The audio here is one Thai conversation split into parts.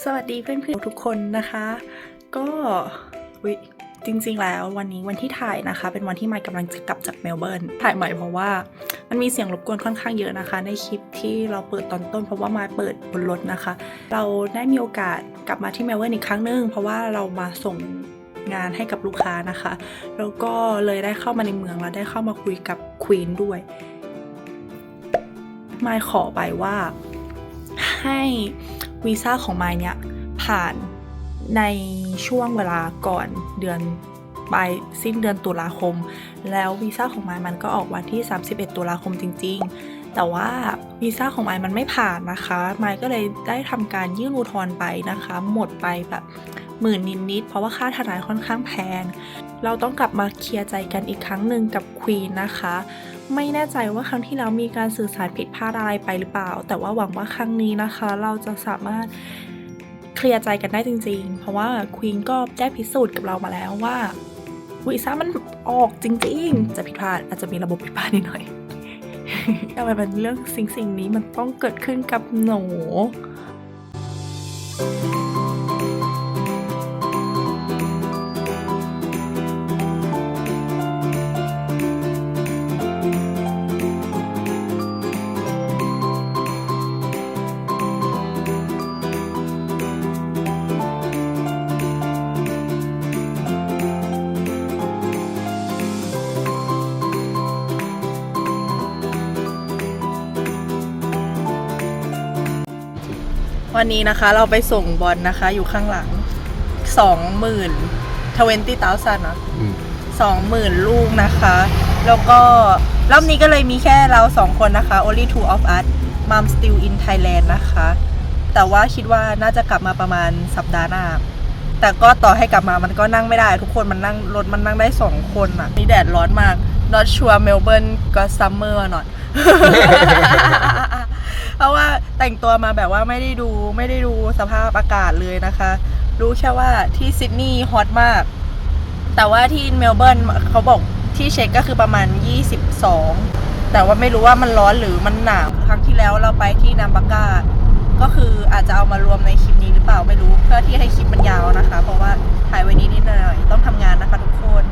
สวัสดีเพื่อนๆทุกคนนะคะ ก็จริงๆแล้ววันนี้วันที่ถ่ายนะคะ เป็นวันที่ไมค์กำลังจะกลับจากเมลเบิร์นถ่ายใหม่เพราะว่ามันมีเสียงรบกวนค่อนข้างเยอะนะคะ ในคลิปที่เราเปิดตอนต้นเพราะว่าไมค์เปิดบนรถนะคะ เราได้มีโอกาสกลับมาที่เมลเบิร์นอีกครั้งหนึงเพราะว่าเรามาส่งงานให้กับลูกค้านะคะ แล้วก็เลยได้เข้ามาในเมืองแล้วได้เข้ามาคุยกับควีนด้วยไมค์ขอไปว่าให้ วีซ่าของไมเนี่ยผ่านในช่วงเวลาก่อนเดือนปลายสิ้นเดือนตุลาคม แล้ววีซ่าของไมมันก็ออกวันที่ 31 ตุลาคมจริง ๆ แต่ว่าวีซ่าของไมมันไม่ผ่านนะคะไมก็เลยได้ทำการยื่นอุทธรณ์ไปนะคะ หมดไปแบบหมื่นนิดๆเพราะว่าค่าทนายค่อนข้างแพง เราต้องกลับมาเคลียร์ใจกันอีกครั้งหนึ่งกับควีนนะคะ ไม่แน่ใจว่าครั้งที่แล้วมีการสื่อสารผิดพลาดอะไรไปหรือเปล่า แต่ว่าหวังว่าครั้งนี้นะคะ เราจะสามารถเคลียร์ใจกันได้จริง ๆ เพราะว่าควีนก็ได้พิสูจน์กับเรามาแล้วว่าวีซ่ามันออกจริง ๆ จะผิดพลาดอาจจะมีระบบผิดพลาดนิดหน่อยแต่มันเป็นเรื่องสิ่งสิ่งนี้มันต้องเกิดขึ้นกับหนู วันนี้นะคะเราไปส่งบอลนะคะ อยู่ข้างหลังสองหมื่นทเวนตี้เตาซันนะอืมสองหมื่นลูกนะคะ แล้วก็รอบนี้ก็เลยมีแค่เราสองคนนะคะ only two of us mom still in Thailand นะคะ แต่ว่าคิดว่าน่าจะกลับมาประมาณสัปดาห์หน้า แต่ก็ต่อให้กลับมามันก็นั่งไม่ได้ ทุกคนมันนั่งรถมันนั่งได้สองคนอะนี่แดดร้อนมาก not sure Melbourne ก็ summer or not เพราะว่าแต่งตัวมาแบบว่าไม่ได้ดูไม่ได้ดูสภาพอากาศเลยนะคะ รู้แค่ว่าที่ซิดนีย์ฮอตมาก แต่ว่าที่เมลเบิร์นเขาบอกที่เช็คก็คือประมาณ 22 แต่ว่าไม่รู้ว่ามันร้อนหรือมันหนาวครั้งที่แล้วเราไปที่นัมบากาก็คืออาจจะเอามารวมในคลิปนี้หรือเปล่าไม่รู้ เพื่อที่ให้คลิปมันยาวนะคะ เพราะว่าถ่ายไว้นิดนิดหน่อยต้องทำงานนะคะทุกคน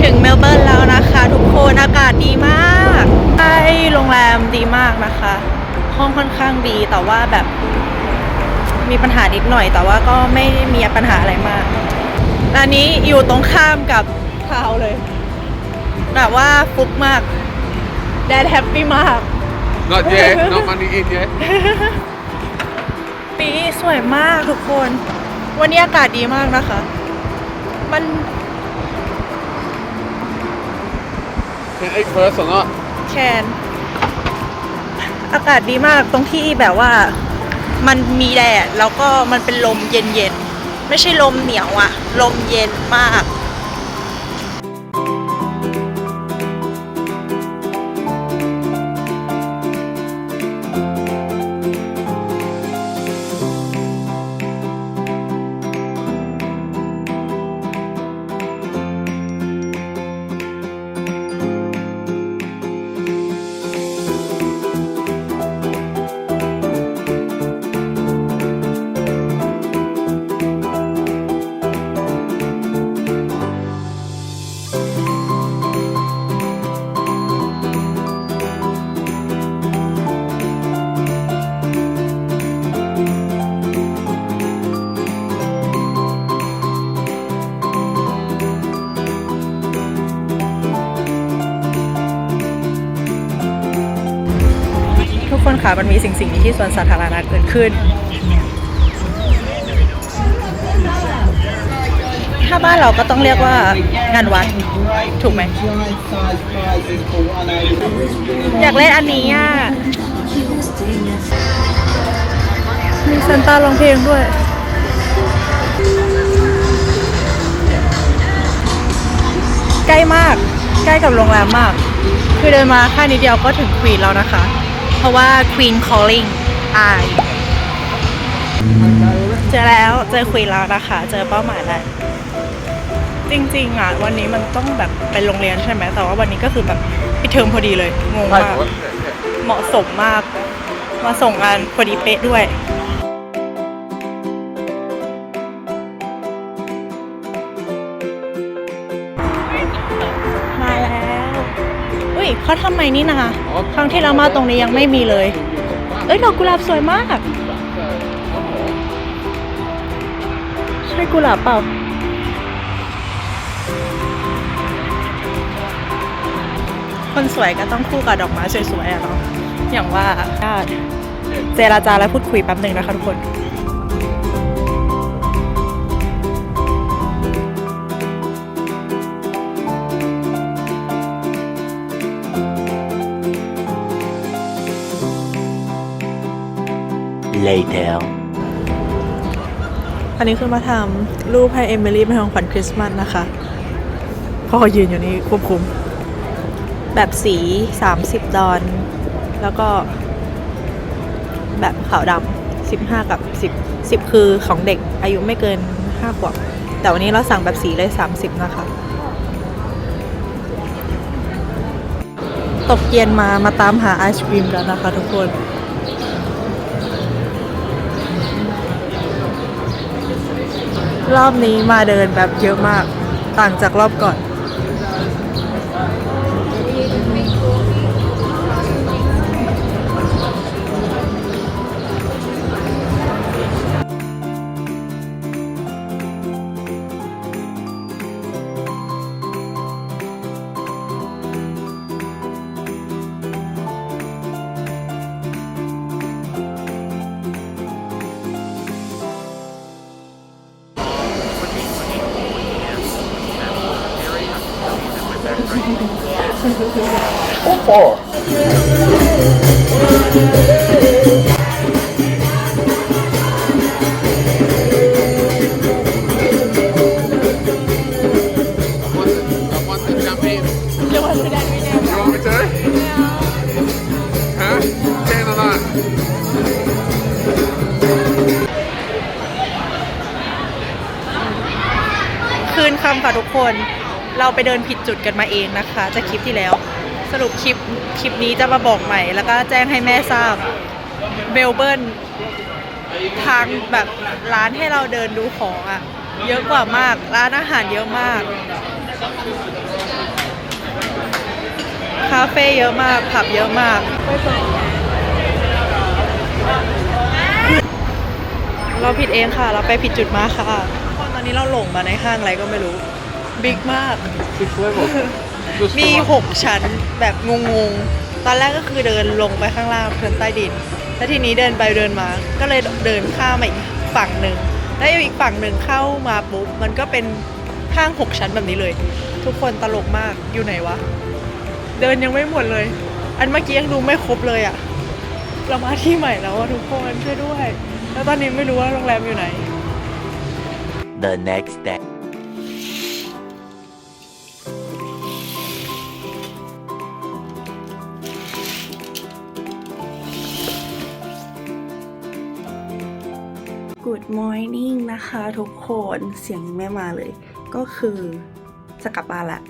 ถึงเมลเบิร์นแล้วนะคะ ทุกคนอากาศดีมากใช่โรงแรมดีมากนะคะ ห้องค่อนข้างดี แต่ว่าแบบมีปัญหานิดหน่อย แต่ว่าก็ไม่ได้มีปัญหาอะไรมากร้านนี้อยู่ตรงข้ามกับทาวน์เลย แบบว่าฟุกมาก แดดแฮปปี้มาก not yet not money in yet ปีสวยมากทุกคน วันนี้อากาศดีมากนะคะ มัน can eat first or not แคน อากาศดีมากตรงที่แบบว่ามันมีแดดแล้วก็มันเป็นลมเย็นๆ ไม่ใช่ลมเหนียวอะลมเย็นมาก ทุกคนค่ะมันมีสิ่งสิ่งนี้ที่สวนสาธารณะเกิดขึ้น ถ้าบ้านเราก็ต้องเรียกว่างานวัด ถูกไหม อยากเล่นอันนี้อะมีซันต้าร้องเพลงด้วยใกล้มาก ใกล้กับโรงแรมมาก คือเดินมาแค่นิดเดียวก็ถึงควีนแล้วนะคะ เพราะว่า Queen Calling I เจอแล้วเจอควีนแล้วนะคะ เจอเป้าหมายแล้วจริงๆอะวันนี้มันต้องแบบเป็นโรงเรียนใช่ไหมแต่ว่าวันนี้ก็คือแบบปิดเทอมพอดีเลยงงใช่มากแต่ว่าเหมาะสมมาก มาส่งงานพอดีเป๊ะด้วย เขาทำไมนี่นาครั้งที่เรามาตรงนี้ยังไม่มีเลย เอ้ยดอกกุหลาบสวยมาก ใช่กุหลาบเปล่าคนสวยก็ต้องคู่กับดอกไม้สวยๆอะเนาะอย่างว่าก็เจราจาและพูดคุยแป๊บหนึ่งนะคะทุกคน Later. อันนี้คือมาทำรูปให้เอมิลี่เป็นของขวัญคริสต์มาสนะคะพ่อยืนอยู่นี่ควบคุม แบบสี 30 ดอน แล้วก็ แบบขาวดำ15 กับ 10 10 คือของเด็กอายุไม่เกิน5ขวบแต่วันนี้เราสั่งแบบสีเลย 30 นะคะ ตกเย็นมามาตามหาไอศครีมกันนะคะทุกคน รอบนี้มาเดินแบบเยอะมาก ต่างจากรอบก่อน โอ้คืนคำค่ะทุกคน เราไปเดินผิดจุดกันมาเองนะคะ จากคลิปที่แล้ว สรุปคลิปคลิปนี้จะมาบอกใหม่ แล้วก็แจ้งให้แม่ทราบเบลเบิร์นทางแบบร้านให้เราเดินดูของอะ่ะ เยอะกว่ามากร้านอาหารเยอะมาก คาเฟ่เยอะมากผับเยอะมาก เราผิดเองค่ะ เราไปผิดจุดมาค่ะ ตอนนี้เราหลงมาในห้างอะไรก็ไม่รู้ บิ๊กมาก Six level. Just มี for one. หกชั้นแบบงงๆ ตอนแรกก็คือเดินลงไปข้างล่างเดินใต้ดิน แล้วทีนี้เดินไปเดินมา ก็เลยเดินข้ามมาอีกฝั่งหนึ่ง แล้วอีกฝั่งหนึ่งเข้ามาปุ๊บ มันก็เป็นห้างหกชั้นแบบนี้เลย ทุกคนตลกมาก อยู่ไหนวะ เดินยังไม่หมดเลย อันเมื่อกี้ยังดูไม่ครบเลยอะเรามาที่ใหม่แล้วอะทุกคนช่วยด้วย แล้วตอนนี้ไม่รู้ว่าโรงแรมอยู่ไหน The next day. Good morning นะคะทุกคนเสียงยังไม่มาเลย ก็คือจะกลับบ้านละ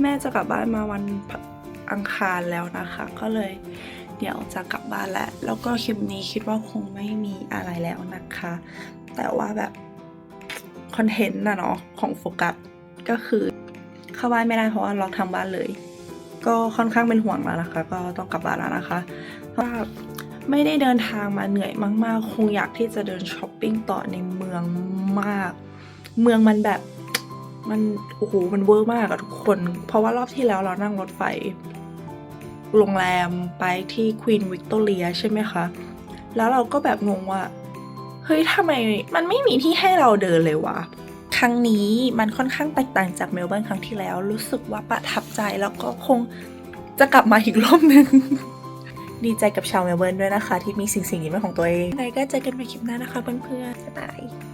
แม่จะกลับบ้านมาวันอังคารแล้วนะคะ ก็เลยเดี๋ยวจะกลับบ้านแล้ว แล้วก็คลิปนี้คิดว่าคงไม่มีอะไรแล้วนะคะ แต่ว่าแบบคอนเทนต์นะเนาะของโฟกัสก็คือเข้าบ้านไม่ได้เพราะว่าล็อกทางบ้านเลย ก็ค่อนข้างเป็นห่วงแล้วนะคะ ก็ต้องกลับบ้านแล้วนะคะเพราะว่า ไม่ได้เดินทางมาเหนื่อยมาก ๆ คงอยากที่จะเดินช้อปปิ้งต่อในเมืองมาก เมืองมันแบบมันโอ้โหมันเวอร์มากอะทุกคน เพราะว่ารอบที่แล้วเรานั่งรถไฟ โรงแรมไปที่ควีนวิกตอเรียใช่ไหมคะ แล้วเราก็แบบงงว่า เฮ้ยทำไมมันไม่มีที่ให้เราเดินเลยวะครั้งนี้มันค่อนข้างแตกต่างจากเมลเบิร์นครั้งที่แล้ว รู้สึกว่าประทับใจแล้วก็คงจะกลับมาอีกรอบนึง ดีใจกับชาวเมลเบิร์นด้วยนะคะ ที่มีสิ่งสิ่งนี้เป็นของตัวเองไหนก็เจอกันใหม่คลิปหน้านะคะเพื่อนๆบ๊ายบาย